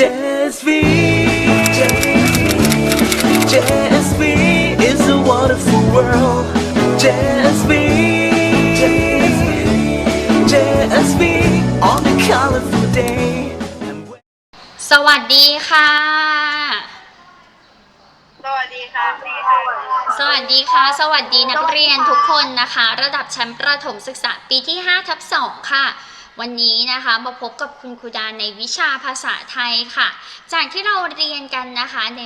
JSV JSV is a wonderful world JSV JSV on a colorful day and when- สวัสดีค่ะ สวัสดีค่ะสวัสดีค่ะ สวัสดีนักเรียนทุกคนนะคะ ระดับชั้นประถมศึกษาปีที่5ทับ2ค่ะ วันนี้นะคะมาพบกับคุณครูดาในวิชาภาษาไทยค่ะ จากที่เราเรียนกันนะคะใน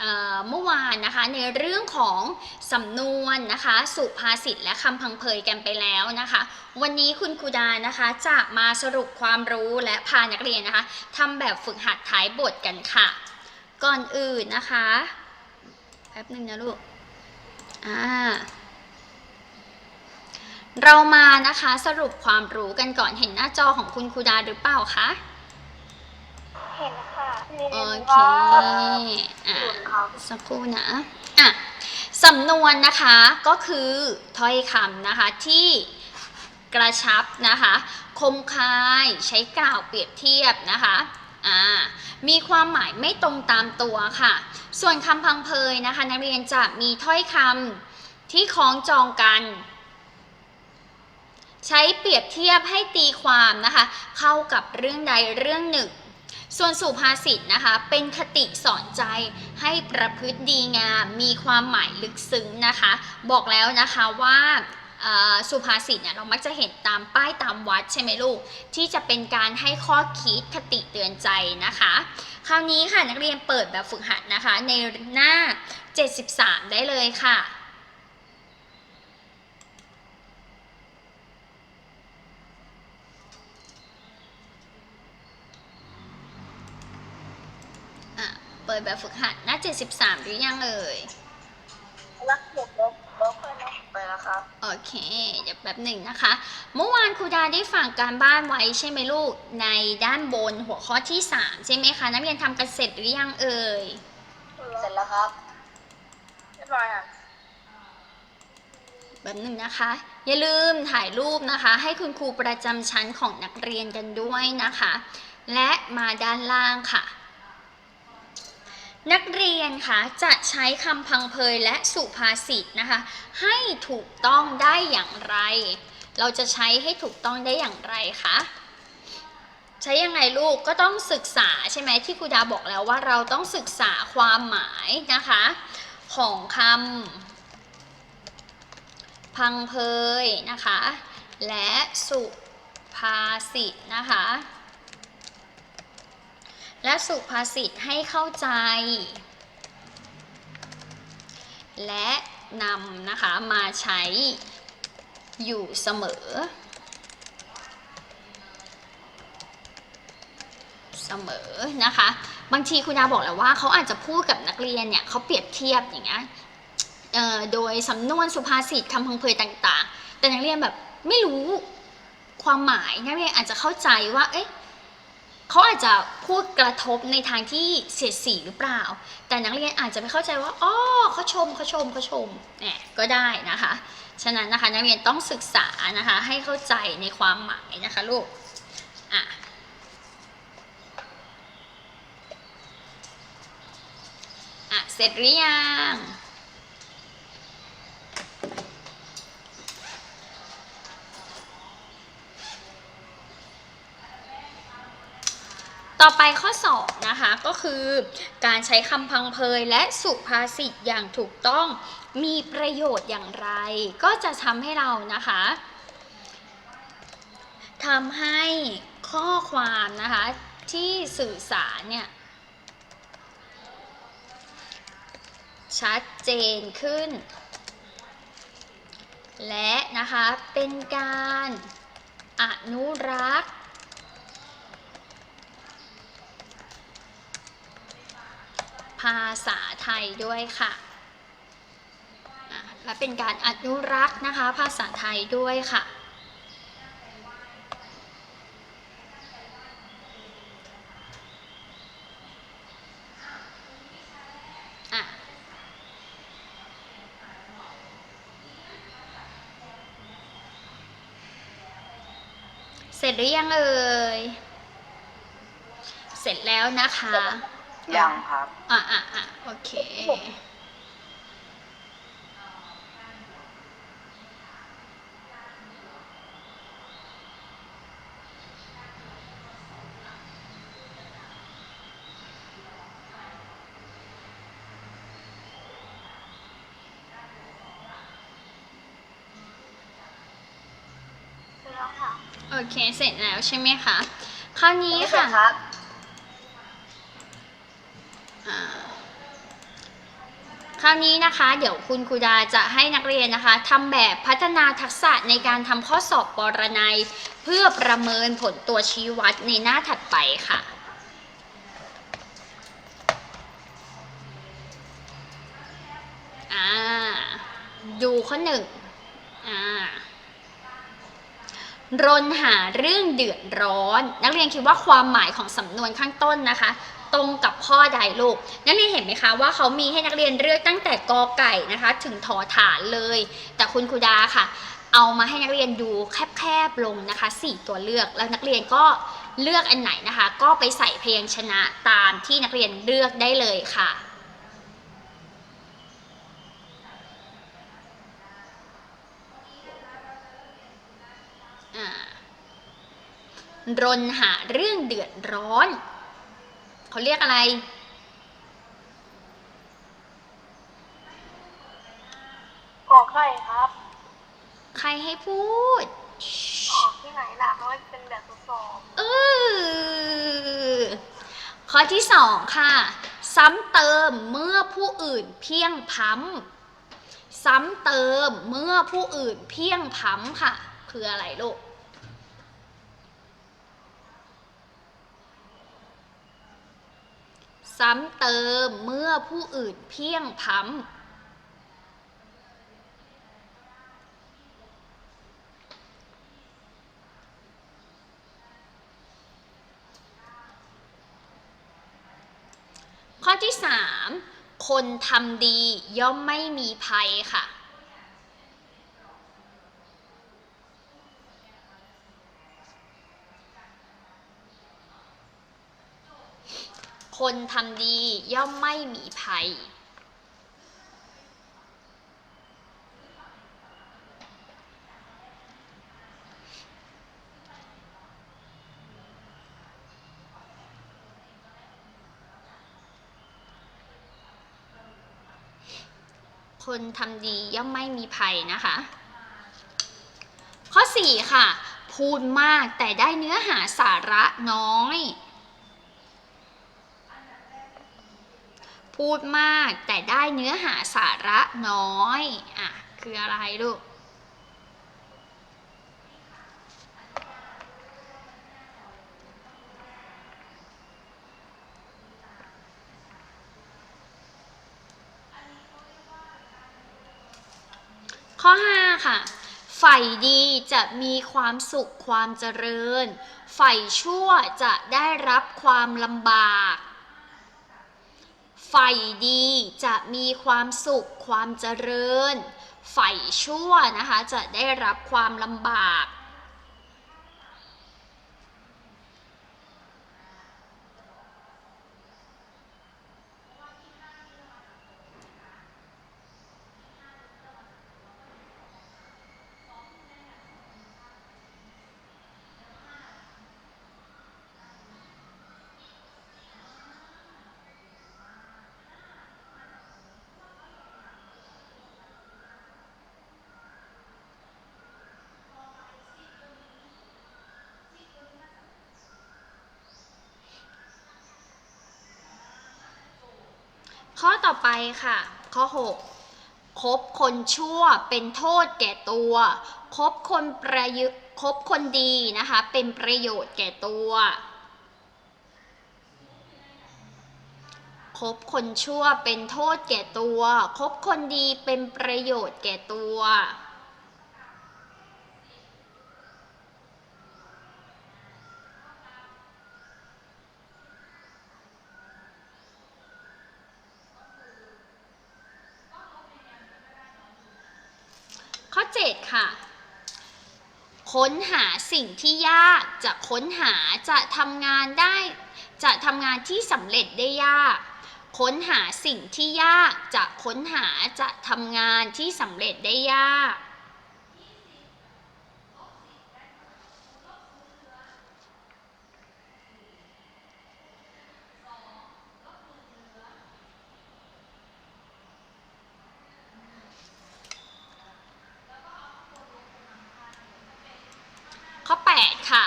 เอ่อเมื่อวานนะคะในเรื่องของสำนวนนะคะสุภาษิตและคำพังเพยกันไปแล้วนะคะ วันนี้คุณครูดานะคะจะมาสรุปความรู้และพานักเรียนนะคะทำแบบฝึกหัดท้ายบทกันค่ะ ก่อนอื่นนะคะแป๊บหนึ่งนะลูกอ่า เรามานะคะสรุปความรู้กันก่อนเห็นหน้าจอของคุณครูดาหรือเปล่าคะ เห็นค่ะโอเคอ่าสักครู่นะอะสำนวนนะคะก็คือถ้อยคำนะคะที่กระชับนะคะ คมคายใช้กล่าวเปรียบเทียบนะคะอ่ามีความหมายไม่ตรงตามตัวค่ะ ส่วนคำพังเพยนะคะ นักเรียนจะมีถ้อยคำที่คล้องจองกัน ใช้เปรียบเทียบให้ตีความนะคะ เข้ากับเรื่องใดเรื่องหนึ่ง ส่วนสุภาษิตนะคะ เป็นคติสอนใจให้ประพฤติดีงาม มีความหมายลึกซึ้งนะคะ บอกแล้วนะคะว่าสุภาษิตเนี่ยเรามักจะเห็นตามป้ายตามวัดใช่ไหมลูก ที่จะเป็นการให้ข้อคิดคติเตือนใจนะคะ คราวนี้ค่ะนักเรียนเปิดแบบฝึกหัดนะคะ ในหน้า 73 ได้เลยค่ะ อะเปิดแบบฝึกหัดหน้า 73 หรือยังเอ่ยรักเด็กลบลบไปนะไปแล้วครับ โอเคเดี๋ยวแป๊บหนึ่งนะคะ เมื่อวานครูดาได้ฝากการบ้านไว้ใช่ไหมลูกในด้านบนหัวข้อที่ 3 ใช่ไหมคะ นักเรียนทำกันเสร็จหรือยังเอ่ย เสร็จแล้วครับเรียบร้อยค่ะแบบหนึ่งนะคะ อย่าลืมถ่ายรูปนะคะ ให้คุณครูประจำชั้นของนักเรียนกันด้วยนะคะ และมาด้านล่างค่ะ นักเรียนคะจะใช้คำพังเพยและสุภาษิตนะคะ ให้ถูกต้องได้อย่างไร เราจะใช้ให้ถูกต้องได้อย่างไรคะใช้ยังไงลูกก็ต้องศึกษาใช่ไหมที่ครูดาบอกแล้วว่าเราต้องศึกษาความหมายนะคะ ของคำพังเพยนะคะ และสุภาษิตนะคะ และสุภาษิตให้เข้าใจ และนำนะคะมาใช้อยู่เสมอ เสมอนะคะ บางทีคุณดาบอกแล้วว่าเขาอาจจะพูดกับนักเรียนเนี่ยเขาเปรียบเทียบอย่างเงี้ยโดยสำนวนสุภาษิตคำพังเพยต่าง ๆ แต่นักเรียนแบบไม่รู้ความหมายนักเรียนอาจจะเข้าใจว่า เอ๊ะ เขาอาจจะพูดกระทบในทางที่เสียดสีหรือเปล่า แต่นักเรียนอาจจะไปเข้าใจว่าอ๋อเขาชมเขาชมเขาชมเนี่ยก็ได้นะคะ ฉะนั้นนะคะนักเรียนต้องศึกษานะคะให้เข้าใจในความหมายนะคะลูกอะอะเสร็จหรือยัง ต่อไปข้อ2นะคะก็คือการใช้คำพังเพยและสุภาษิตอย่างถูกต้องมีประโยชน์อย่างไร ก็จะทำให้เรานะคะทำให้ข้อความนะคะที่สื่อสารเนี่ยชัดเจนขึ้น และนะคะเป็นการอนุรักษ์ ภาษาไทยด้วยค่ะ และเป็นการอนุรักษ์นะคะภาษาไทยด้วยค่ะเสร็จหรือยังเอ่ย เสร็จแล้วนะคะ ยังครับ อะอะอะโอเคแล้วค่ะโอเค เสร็จแล้วใช่ไหมคะ คราวนี้ค่ะครับ อ่า คราวนี้นะคะเดี๋ยวคุณครูดาจะให้นักเรียนนะคะทำแบบพัฒนาทักษะในการทำข้อสอบปรนัย เพื่อประเมินผลตัวชี้วัดในหน้าถัดไปค่ะอ่าดูข้อหนึ่งอ่ารนหาเรื่องเดือดร้อน นักเรียนคิดว่าความหมายของสำนวนข้างต้นนะคะ ตรงกับข้อใดลูก นักเรียนเห็นไหมคะว่าเขามีให้นักเรียนเลือกตั้งแต่กอไก่นะคะ ถึงทอฐานเลย แต่คุณครูดาค่ะ เอามาให้นักเรียนดูแคบๆลงนะคะ 4 ตัวเลือกแล้วนักเรียนก็เลือกอันไหนนะคะ ก็ไปใส่พยัญชนะตามที่นักเรียนเลือกได้เลยค่ะรนหาเรื่องเดือดร้อน เขาเรียกอะไรขอไข่ครับ ใครให้พูด ออกที่ไหนล่ะเพราะว่าเป็นแบบทดสอบเออข้อที่สองค่ะ ซ้ำเติมเมื่อผู้อื่นเพียงพ้ำซ้ำเติมเมื่อผู้อื่นเพียงพ้ำค่ะ คืออะไรลูก ซ้ำเติมเมื่อผู้อื่นเพียงพ้ำข้อที่ 3 คนทำดีย่อมไม่มีภัยค่ะ คนทำดีย่อมไม่มีภัย คนทำดีย่อมไม่มีภัยนะคะ ข้อ 4 ค่ะ พูดมากแต่ได้เนื้อหาสาระน้อย พูดมากแต่ได้เนื้อหาสาระน้อย อะ คืออะไรลูก ข้อ 5 ค่ะฝ่ายดีจะมีความสุขความเจริญ ฝ่ายชั่วจะได้รับความลำบาก ฝ่ายดีจะมีความสุขความเจริญ ฝ่ายชั่วนะคะ จะได้รับความลำบาก ข้อต่อไปค่ะ ข้อ 6 คบคนชั่วเป็นโทษแก่ตัว คบคนประยุคบคนดีนะคะ เป็นประโยชน์แก่ตัว คบคนชั่วเป็นโทษแก่ตัว คบคนดีเป็นประโยชน์แก่ตัว 7 ค่ะคค้นหาสิ่งที่ยากจะค้นหาจะทำงานได้ จะทำงานที่สำเร็จได้ยาก ค้นหาสิ่งที่ยากจะค้นหาจะทำงานที่สำเร็จได้ยาก ข้อ 8 ค่ะ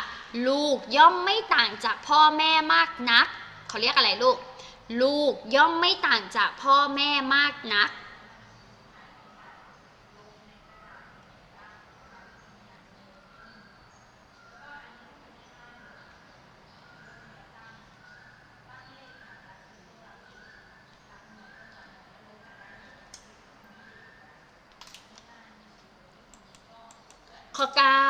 ลูกย่อมไม่ต่างจากพ่อแม่มากนัก เขาเรียกอะไรลูก ลูกย่อมไม่ต่างจากพ่อแม่มากนัก ข้อ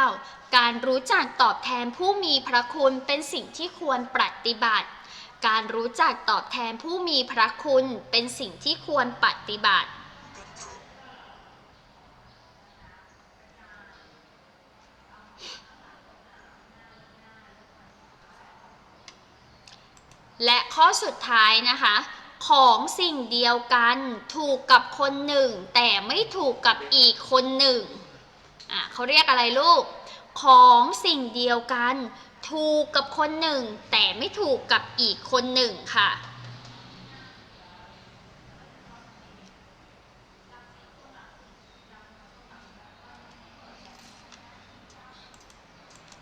9 การรู้จักตอบแทนผู้มีพระคุณเป็นสิ่งที่ควรปฏิบัติ การรู้จักตอบแทนผู้มีพระคุณเป็นสิ่งที่ควรปฏิบัติ และข้อสุดท้ายนะคะ ของสิ่งเดียวกันถูกกับคนหนึ่ง แต่ไม่ถูกกับอีกคนหนึ่ง อะเขาเรียกอะไรลูก ของสิ่งเดียวกัน ถูกกับคนหนึ่ง แต่ไม่ถูกกับอีกคนหนึ่งค่ะ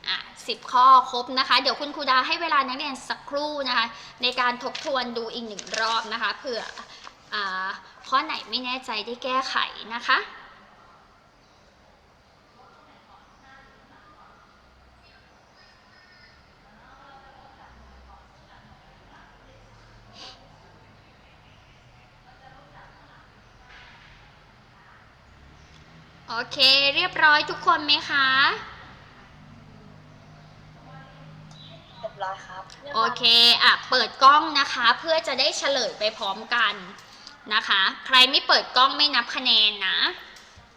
อะสิบข้อครบนะคะ เดี๋ยวคุณครูดาให้เวลานักเรียนสักครู่นะคะ ในการทบทวนดูอีกหนึ่งรอบนะคะเผื่ออาข้อไหนไม่แน่ใจได้แก้ไขนะคะ เค เรียบร้อยทุกคนไหมคะ เรียบร้อยครับโอเค อะ เปิดกล้องนะคะ เพื่อจะได้เฉลยไปพร้อมกันนะคะ ใครไม่เปิดกล้องไม่นับคะแนนนะ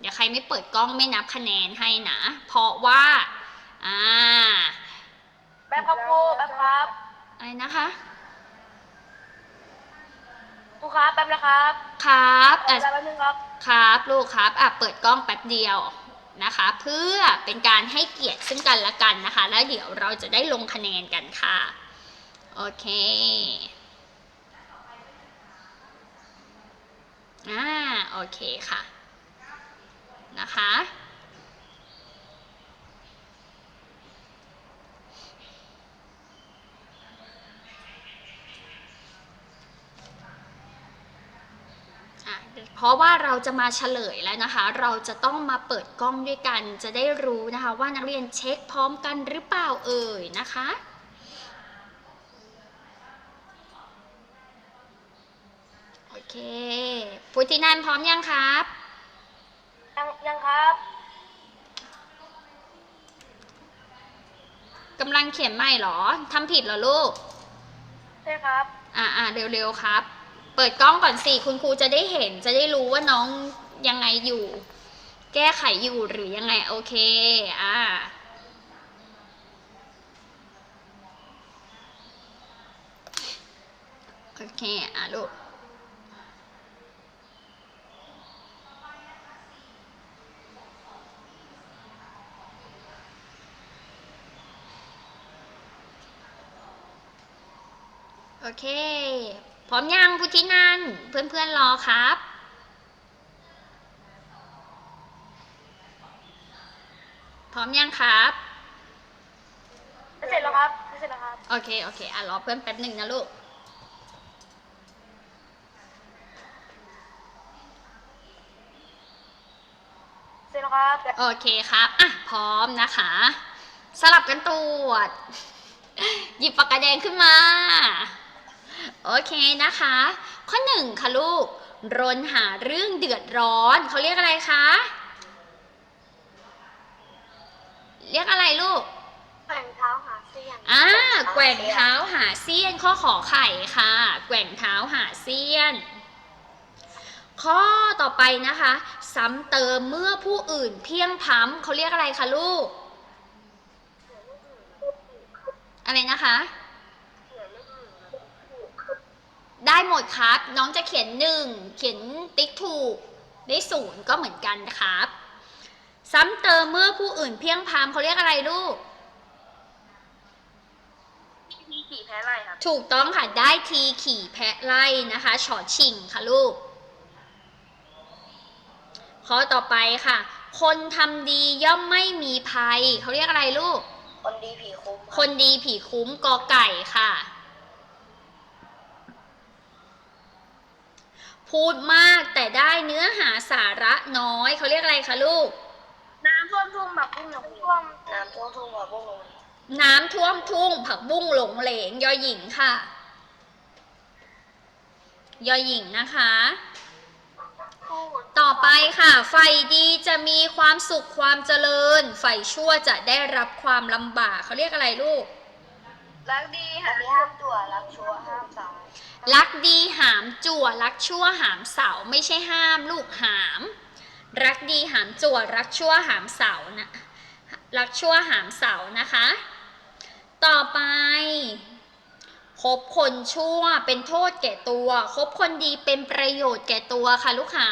เดี๋ยวใครไม่เปิดกล้องไม่นับคะแนนให้นะ เพราะว่า อ่า แป๊บครับครูแป๊บครับ อะไรนะคะ ครูครับแป๊บนะครับ ครับอะแป๊บนึงครับ ครับลูกครับอะเปิดกล้องแป๊บเดียวนะคะ เพื่อเป็นการให้เกียรติซึ่งกันและกันนะคะ แล้วเดี๋ยวเราจะได้ลงคะแนนกันค่ะ โอเคอ่าโอเคค่ะ นะคะ เพราะว่าเราจะมาเฉลยแล้วนะคะ เราจะต้องมาเปิดกล้องด้วยกัน จะได้รู้นะคะ ว่านักเรียนเช็คพร้อมกันหรือเปล่าเอ่ยนะคะโอเคพุทธินันท์พร้อมยังครับ ยังยังครับกำลังเขียนใหม่เหรอทำผิดเหรอลูก ใช่ครับ อ่าอ่าเร็วๆครับ เปิดกล้องก่อนสิคุณครูจะได้เห็นจะได้รู้ว่าน้องยังไงอยู่ แก้ไขอยู่หรือยังไงโอเคอ่าโอเคอะลูกโอเค พร้อมยังพุทธินันท์เพื่อนๆรอครับพร้อมยังครับเสร็จแล้วครับเสร็จแล้วครับโอเคโอเคอะรอเพื่อนแป๊บหนึ่งนะลูกเสร็จแล้วครับโอเคครับอะพร้อมนะคะ สลับกันตรวจ หยิบปากกาแดงขึ้นมา โอเคนะคะ ข้อหนึ่งค่ะลูก รนหาเรื่องเดือดร้อน เขาเรียกอะไรคะ เรียกอะไรลูกแข่งเท้าหาเสียงอ่า แกว่งเท้าหาเสี้ยน ข้อขอไข่ค่ะ แกว่งเท้าหาเสี้ยน ข้อต่อไปนะคะ ซ้ำเติมเมื่อผู้อื่นเพียงพล้ำเขาเรียกอะไรคะลูก อะไรนะคะ เขียนเลขหนึ่ง ได้หมดครับ น้องจะเขียนหนึ่งเขียนติ๊กถูกได้ศูนย์ก็เหมือนกันนะครับ ซ้ำเติมเมื่อผู้อื่นเพียงพามเขาเรียกอะไรลูกทีขี่แพ้ไรครับ ถูกต้องค่ะ ได้ทีขี่แพะไล่นะคะฉอชิงค่ะลูก ข้อต่อไปค่ะ คนทำดีย่อมไม่มีภัย เขาเรียกอะไรลูก คนดีผีคุ้ม คนดีผีคุ้มกอไก่ค่ะ พูดมากแต่ได้เนื้อหาสาระน้อยเขาเรียกอะไรคะลูก น้ำท่วมทุ่งแบบปุ้งลงท่วมน้ำท่วมทุ่งแบบปุ้งลงน้ำท่วมทุ่งผักบุ้งหลงเหลงยอหญิงค่ะ ยอหญิงนะคะพูดต่อไปค่ะ ไฟดีจะมีความสุขความเจริญ ไฟชั่วจะได้รับความลำบากเขาเรียกอะไรลูก รักดีค่ะไม่ห้ามตัวรักชัวห้ามสาย รักดีหามจั่วรักชั่วหามเสาไม่ใช่ห้ามลูกหาม รักดีหามจั่วรักชั่วหามเสานะรักชั่วหามเสานะคะ ต่อไปคบคนชั่วเป็นโทษแก่ตัวคบคนดีเป็นประโยชน์แก่ตัวค่ะลูกค้า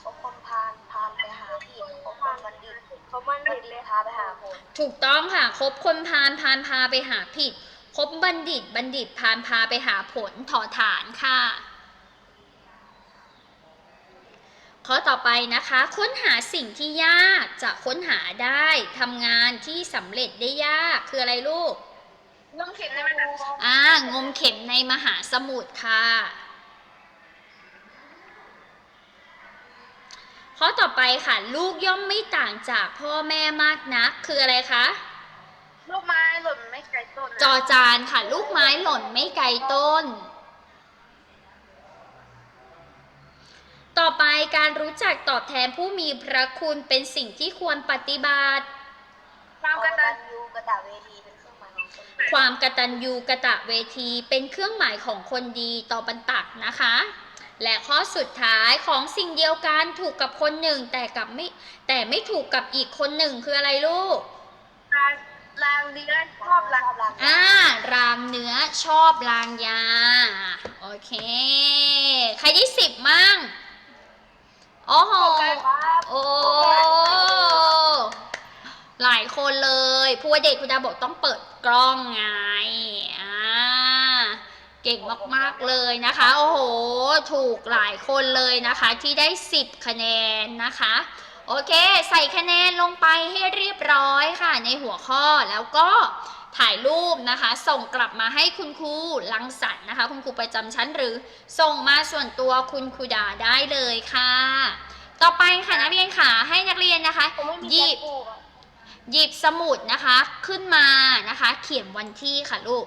เขาคนพานพานไปหาผิดเขาคนบัณฑิตเขาบัณฑิตเลยพาไปหาผลถูกต้องค่ะคบคนพาลพาลพาไปหาผิด คบบัณฑิตบัณฑิตพาลพาไปหาผลถอฐานค่ะข้อต่อไปนะคะ ค้นหาสิ่งที่ยากจะค้นหาได้ทำงานที่สำเร็จได้ยากคืออะไรลูกน้องเข็มในมันอ่างมเข็มในมหาสมุทรค่ะ ข้อต่อไปค่ะ ลูกย่อมไม่ต่างจากพ่อแม่มากนักคืออะไรคะ ลูกไม้หล่นไม่ไกลต้นจอจานค่ะ ลูกไม้หล่นไม่ไกลต้น ต่อไปการรู้จักตอบแทนผู้มีพระคุณเป็นสิ่งที่ควรปฏิบัติ ความกตัญญูกตเวทีเป็นเครื่องหมายของคนดีความกตัญญูกะตะเวทีเป็นเครื่องหมายของคนดีต่อบรรตักนะคะ และข้อสุดท้ายของสิ่งเดียวกันถูกกับคนหนึ่งแต่กับไม่แต่ไม่ถูกกับอีกคนหนึ่งคืออะไรลูกราง รางเดือชอบรางรางอ่ารางเนื้อชอบรางยา โอเค ใครได้สิบมั่งโอ้โหโอ้หลายคนเลยผู้ว่าเด็กคุณดาบอกต้องเปิดกล้องไง อ่า เก่งมากๆเลยนะคะ โอ้โห ถูกหลายคนเลยนะคะที่ได้ 10 คะแนนนะคะ โอเค ใส่คะแนนลงไปให้เรียบร้อยค่ะ ในหัวข้อแล้วก็ถ่ายรูปนะคะ ส่งกลับมาให้คุณครูลังสรรนะคะ คุณครูประจำชั้นหรือส่งมาส่วนตัวคุณครูดาได้เลยค่ะ ต่อไปค่ะนักเรียนค่ะให้นักเรียนนะคะหยิบหยิบสมุดนะคะขึ้นมานะคะ เขียนวันที่ค่ะลูก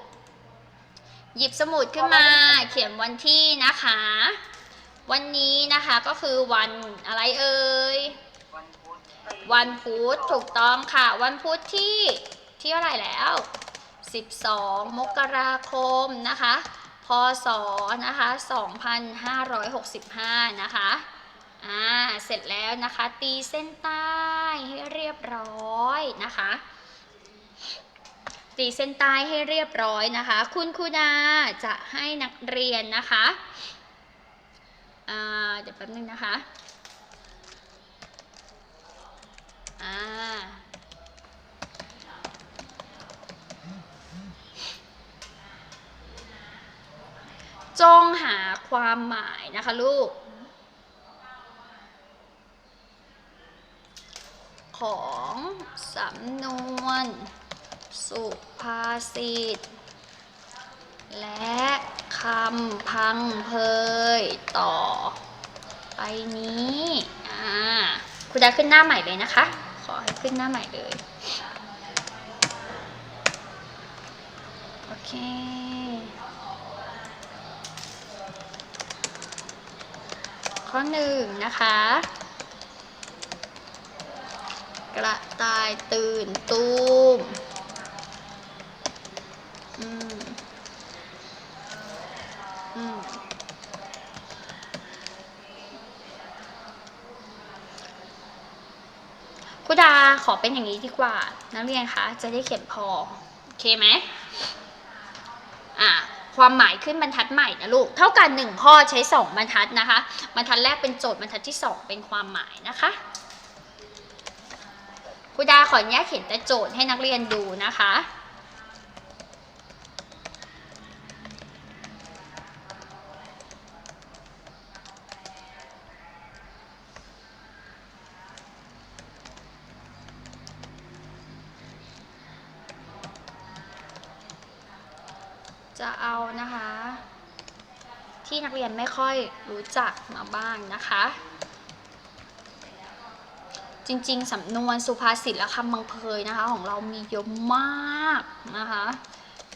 หยิบสมุดขึ้นมา เขียนวันที่นะคะ วันนี้นะคะก็คือวันอะไรเอ่ย วันพุธถูกต้องค่ะ วันพุธที่ที่เท่าไหร่แล้ว 12 มกราคมนะคะ พศนะคะ 2565 นะคะอ่าเสร็จแล้วนะคะตีเส้นใต้ให้เรียบร้อยนะคะตีเส้นใต้ให้เรียบร้อยนะคะ คุณครูดาจะให้นักเรียนนะคะอ่าเดี๋ยวแป๊บนึงนะคะ อ่า จงหาความหมายนะคะลูก ของสำนวน สุภาษิตและคำพังเพยต่อไปนี้ อ่า คุณดาขึ้นหน้าใหม่เลยนะคะ อให้ขึ้นหน้าใหม่เลย โอเค ข้อหนึ่งนะคะ กระต่ายตื่นตูม อืม อืม กูดาขอเป็นอย่างนี้ดีกว่า นักเรียนคะจะได้เขียนพอ โอเคไหมอ่าความหมายขึ้นบรรทัดใหม่นะลูก เท่ากันหนึ่งข้อใช้สองบรรทัดนะคะ บรรทัดแรกเป็นโจทย์บรรทัดที่สองเป็นความหมายนะคะครูดาขออนุญาตเขียนแต่โจทย์ให้นักเรียนดูนะคะ จักมาบ้างนะคะ จริงๆ สำนวนสุภาษิตและคำบังเพยนะคะ ของเรามีเยอะมากนะคะ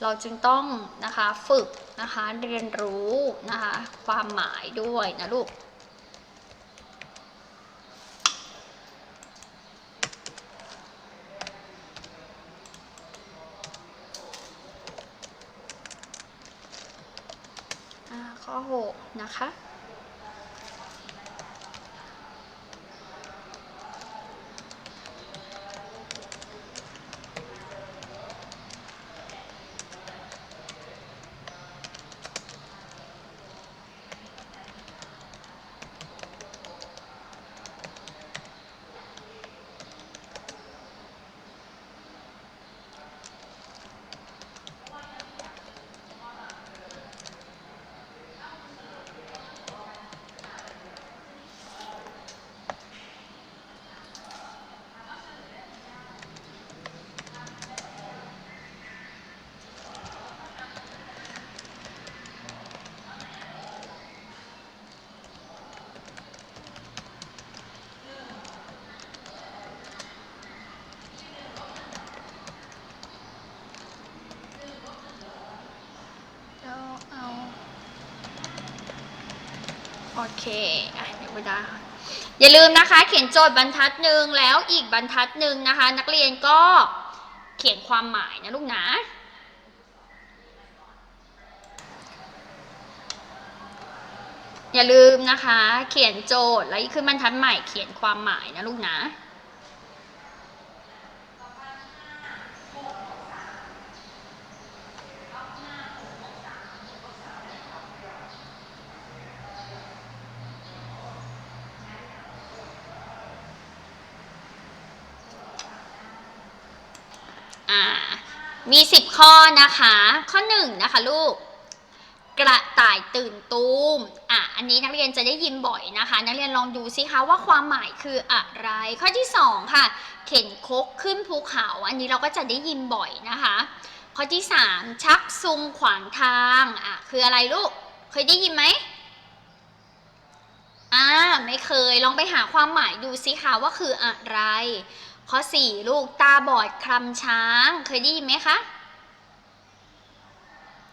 เราจึงต้องนะคะฝึกนะคะเรียนรู้นะคะความหมายด้วยนะลูกข้อ 6 นะคะ เคอะเดี๋ยวไปได้ค่ะอย่าลืมนะคะ เขียนโจทย์บรรทัดหนึ่งแล้วอีกบรรทัดหนึ่งนะคะ นักเรียนก็เขียนความหมายนะลูกนะอย่าลืมนะคะ เขียนโจทย์แล้วอีกขึ้นบรรทัดใหม่เขียนความหมายนะลูกนะ อ่า มี 10 ข้อนะคะ ข้อ1นะคะลูก กระต่ายตื่นตูมอะอันนี้นักเรียนจะได้ยินบ่อยนะคะ นักเรียนลองดูสิคะว่าความหมายคืออะไร ข้อที่ 2 ค่ะ เข็นคกขึ้นภูเขา อันนี้เราก็จะได้ยินบ่อยนะคะ ข้อที่ 3 ชักซุงขวางทางอะคืออะไรลูก เคยได้ยินไหมอ่าไม่เคยลองไปหาความหมายดูสิคะว่าคืออะไร ข้อ4ลูกตาบอดคลำช้าง เคยได้ยินไหมคะ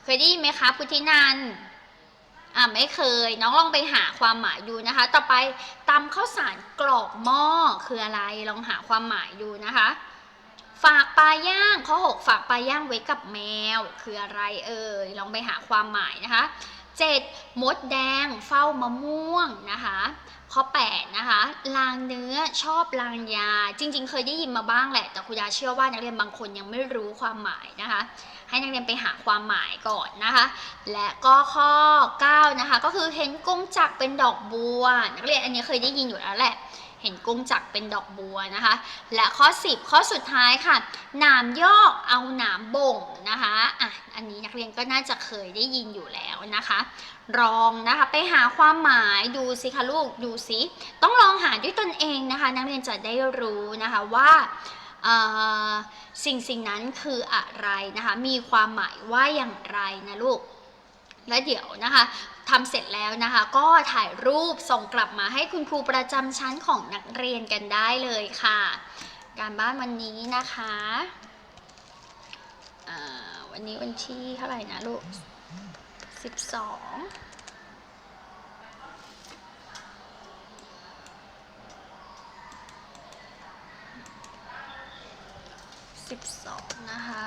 เคยได้ยินไหมคะ พุทธินันอ่าไม่เคย น้องลองไปหาความหมายดูนะคะ ต่อไปตำข้าวสารกรอกหม้อคืออะไรลองหาความหมายดูนะคะ ฝากปลาย่างข้อ6ฝากปลาย่างไว้กับแมว คืออะไรเอ่ยลองไปหาความหมายนะคะ 7. มดแดงเฝ้ามะม่วงนะคะข้อ8นะคะลางเนื้อชอบลางยา จริง ๆ เคยได้ยินมาบ้างแหละ แต่คุณยาเชื่อว่านักเรียนบางคนยังไม่รู้ความหมายนะคะ ให้นักเรียนไปหาความหมายก่อนนะคะ และก็ข้อ 9 นะคะ ก็คือเห็นกงจักเป็นดอกบัว นักเรียนอันนี้เคยได้ยินอยู่แล้วแหละเห็นกงจักเป็นดอกบัวนะคะ และข้อ 10 ข้อสุดท้ายค่ะ หนามยอกเอาหนามบ่งนะคะอะอันนี้นักเรียนก็น่าจะเคยได้ยินอยู่แล้วนะคะ ลองนะคะไปหาความหมายดูสิคะลูกดูสิ ต้องลองหาด้วยตนเองนะคะ นักเรียนจะได้รู้นะคะว่า สิ่งสิ่งนั้นคืออะไรนะคะมีความหมายว่าอย่างไรนะลูกและเดี๋ยวนะคะทำเสร็จแล้วนะคะ ก็ถ่ายรูปส่งกลับมาให้คุณครูประจำชั้นของนักเรียนกันได้เลยค่ะ การบ้านวันนี้นะคะวันนี้วันที่เท่าไหร่นะลูก 12 12 นะคะ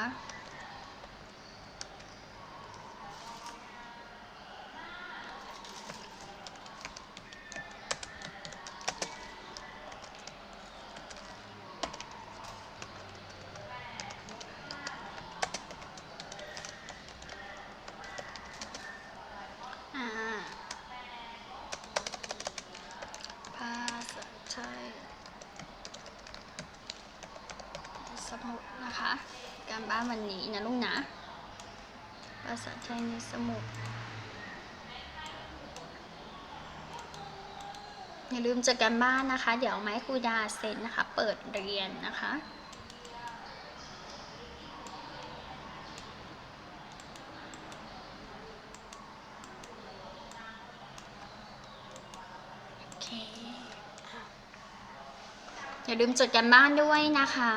บ้านวันนี้นะลูกนะภาษาไทยในสมุดอย่าลืมจัดการบ้านนะคะ เดี๋ยวเอามาให้ครูดาเซ็นนะคะ เปิดเรียนนะคะโอเคอย่าลืมจดกันบ้านด้วยนะคะ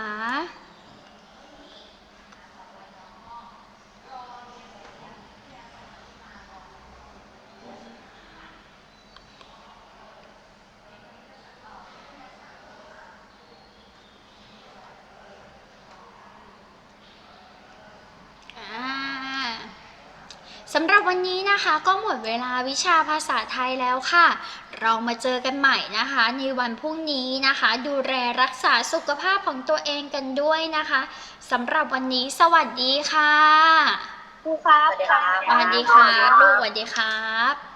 สำหรับวันนี้นะคะก็หมดเวลาวิชาภาษาไทยแล้วค่ะ เรามาเจอกันใหม่นะคะ ในวันพรุ่งนี้นะคะ ดูแลรักษาสุขภาพของตัวเองกันด้วยนะคะสำหรับวันนี้สวัสดีค่ะครูครับสวัสดีครับลูกสวัสดีครับ